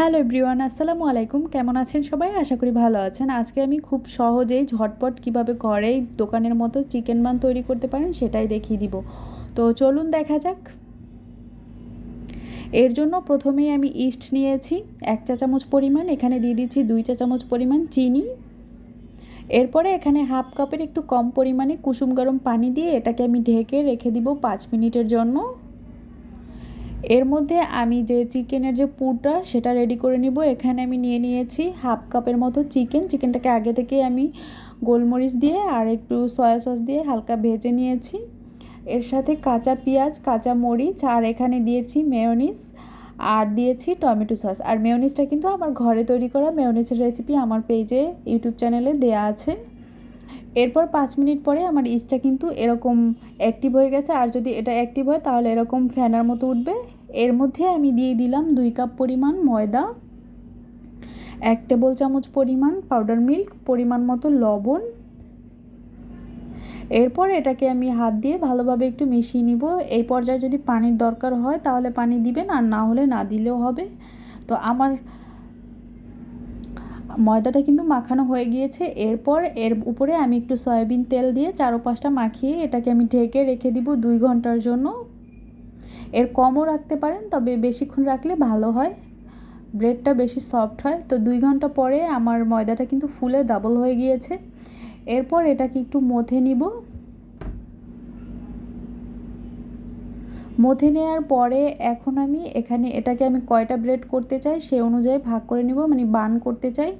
Hello everyone, আসসালামু আলাইকুম। কেমন আছেন সবাই? আশা করি ভালো আছেন। আজকে আমি খুব সহজেই ঝটপট কীভাবে ঘরেই দোকানের মতো চিকেন বান তৈরি করতে পারেন সেটাই দেখিয়ে দিব। তো চলুন দেখা যাক। এর জন্য প্রথমেই আমি ইস্ট নিয়েছি, এক চা চামচ পরিমাণ। এখানে দিয়ে দিচ্ছি দুই চা চামচ পরিমাণ চিনি। এরপরে এখানে হাফ কাপের একটু কম পরিমাণে কুসুম গরম পানি দিয়ে এটাকে আমি ঢেকে রেখে দিব পাঁচ মিনিটের জন্য। এর মধ্যে আমি যে চিকেনের যে পুরটা, সেটা রেডি করে নিব। এখানে আমি নিয়ে নিয়েছি হাফ কাপের মতো চিকেন চিকেনটাকে আগে থেকে আমি গোলমরিচ দিয়ে আর একটু সয়া সস দিয়ে হালকা ভেজে নিয়েছি। এর সাথে কাঁচা পেঁয়াজ, কাঁচা মরিচ আর এখানে দিয়েছি মেয়নিস আর দিয়েছি টমেটো সস আর মেয়নিসটা কিন্তু আমার ঘরে তৈরি করা মেয়নিসের রেসিপি আমার পেজে ইউটিউব চ্যানেলে দেয়া আছে। এরপর পাঁচ মিনিট পরে আমার ইস্টটা কিন্তু এরকম অ্যাক্টিভ হয়ে গেছে। আর যদি এটা অ্যাক্টিভ হয়, তাহলে এরকম ফ্যানার মতো উঠবে। এর মধ্যে আমি দিয়ে দিলাম দুই কাপ পরিমাণ ময়দা, এক টেবিল চামচ পরিমাণ পাউডার মিল্ক পরিমাণ মতো লবণ। এরপর এটাকে আমি হাত দিয়ে ভালোভাবে একটু মিশিয়ে নিব। এই পর্যায়ে যদি পানির দরকার হয়, তাহলে পানি দিবেন, আর না হলে না দিলেও হবে। তো আমার ময়দাটা কিন্তু মাখানো হয়ে গিয়েছে। এরপর এর উপরে আমি একটু সয়াবিন তেল দিয়ে চারো পাঁচটা মাখিয়ে এটাকে আমি ঢেকে রেখে দিব দুই ঘণ্টার জন্য। এর কমও রাখতে পারেন, তবে বেশিক্ষণ রাখলে ভালো হয়। ব্রেডটা বেশি সফট হয়। তো দুই ঘণ্টা পরে আমার ময়দাটা কিন্তু ফুলে ডাবল হয়ে গিয়েছে। এরপর এটাকে একটু মথে নিব। মথে নেওয়ার পরে এখন আমি এখানে এটাকে আমি কয়টা ব্রেড করতে চাই সে অনুযায়ী ভাগ করে নিব মানে বান করতে চাই।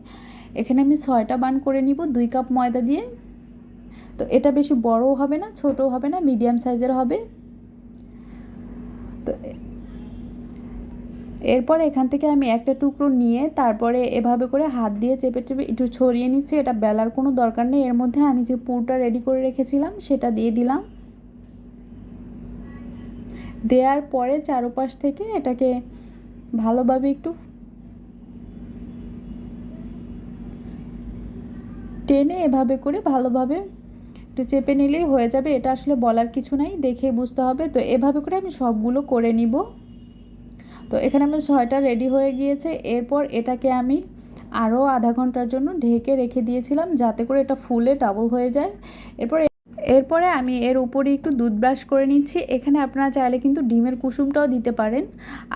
এখানে আমি ছয়টা বান করে নিব দুই কাপ ময়দা দিয়ে। তো এটা বেশি বড়ও হবে না, ছোটও হবে না, মিডিয়াম সাইজের হবে। তো এরপর এখান থেকে আমি একটা টুকরো নিয়ে তারপরে এভাবে করে হাত দিয়ে চেপে চেপে একটু ছড়িয়ে নিচ্ছি, এটা বেলার কোনো দরকার নেই। এর মধ্যে আমি যে পুরটা রেডি করে রেখেছিলাম সেটা দিয়ে দিলাম। দেওয়ার পরে চারোপাশ থেকে এটাকে ভালোভাবে একটু টেনে এভাবে করে ভালোভাবে একটু চেপে নিলেই হয়ে যাবে। এটা আসলে বলার কিছু নাই, দেখে বুঝতে হবে। তো এভাবে করে আমি সবগুলো করে নিব। তো এখানে আমার ছয়টা রেডি হয়ে গিয়েছে। এরপর এটাকে আমি আরও আধা ঘণ্টার জন্য ঢেকে রেখে দিয়েছিলাম যাতে করে এটা ফুলে ডাবল হয়ে যায়। এরপর এরপরে আমি এর উপরে একটু দুধ ব্রাশ করে নিচ্ছি। এখানে আপনারা চাইলে কিন্তু ডিমের কুসুমটাও দিতে পারেন।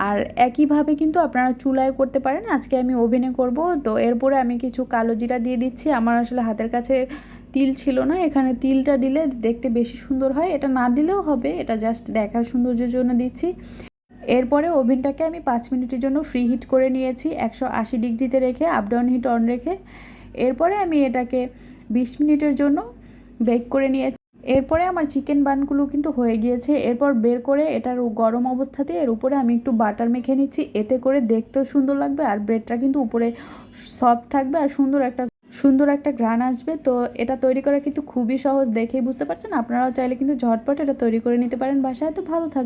আর একইভাবে কিন্তু আপনারা চুলায় করতে পারেন। আজকে আমি ওভেনে করব। তো এরপরে আমি কিছু কালো জিরা দিয়ে দিচ্ছি। আমার আসলে হাতের কাছে তিল ছিল না। এখানে তিলটা দিলে দেখতে বেশি সুন্দর হয়। এটা না দিলেও হবে। এটা জাস্ট দেখার সৌন্দর্যের জন্য দিচ্ছি। এরপরে ওভেনটাকে আমি পাঁচ মিনিটের জন্য ফ্রি হিট করে নিয়েছি। একশো আশি ডিগ্রিতে রেখে আপ ডাউন হিট অন রেখে। এরপরে আমি এটাকে বিশ মিনিটের জন্য বেক করে নিয়েছি। এরপরে আমার চিকেন বানগুলো কিন্তু হয়ে গিয়েছে। এরপর বের করে এটার গরম অবস্থাতে এর উপরে আমি একটু বাটার মেখে নিচ্ছি। এতে করে দেখতেও সুন্দর লাগবে আর ব্রেডটা কিন্তু উপরে সফট থাকবে আর সুন্দর একটা সুন্দর একটা গ্রান আসবে। তো এটা তৈরি করা কিন্তু খুবই সহজ দেখেই বুঝতে পারছেন। আপনারাও চাইলে কিন্তু ঝটপট এটা তৈরি করে নিতে পারেন বাসায়। তো ভালো থাকবে